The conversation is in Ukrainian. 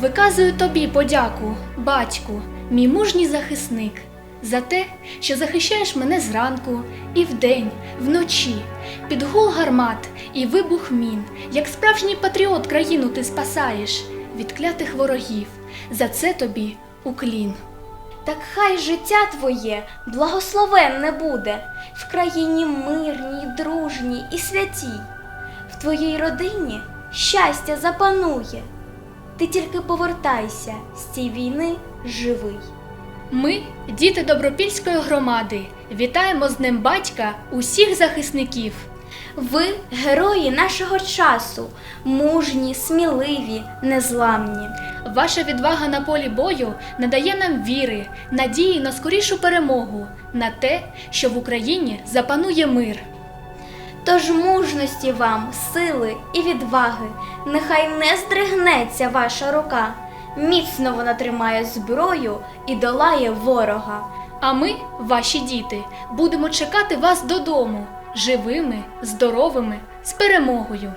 Виказую тобі подяку, батьку, мій мужній захисник, за те, що захищаєш мене зранку і вдень, вночі, під гул гармат і вибух мін, як справжній патріот країну ти спасаєш від клятих ворогів. За це тобі уклін. Так хай життя твоє благословенне буде в країні мирній, дружній і святій. В твоїй родині щастя запанує. Ти тільки повертайся з цієї війни живий. Ми, діти Добропільської громади, вітаємо з Днем батька усіх захисників. Ви герої нашого часу, мужні, сміливі, незламні. Ваша відвага на полі бою надає нам віри, надії на скорішу перемогу, на те, що в Україні запанує мир. Тож мужності вам, сили і відваги, нехай не здригнеться ваша рука. Міцно вона тримає зброю і долає ворога. А ми, ваші діти, будемо чекати вас додому живими, здоровими, з перемогою.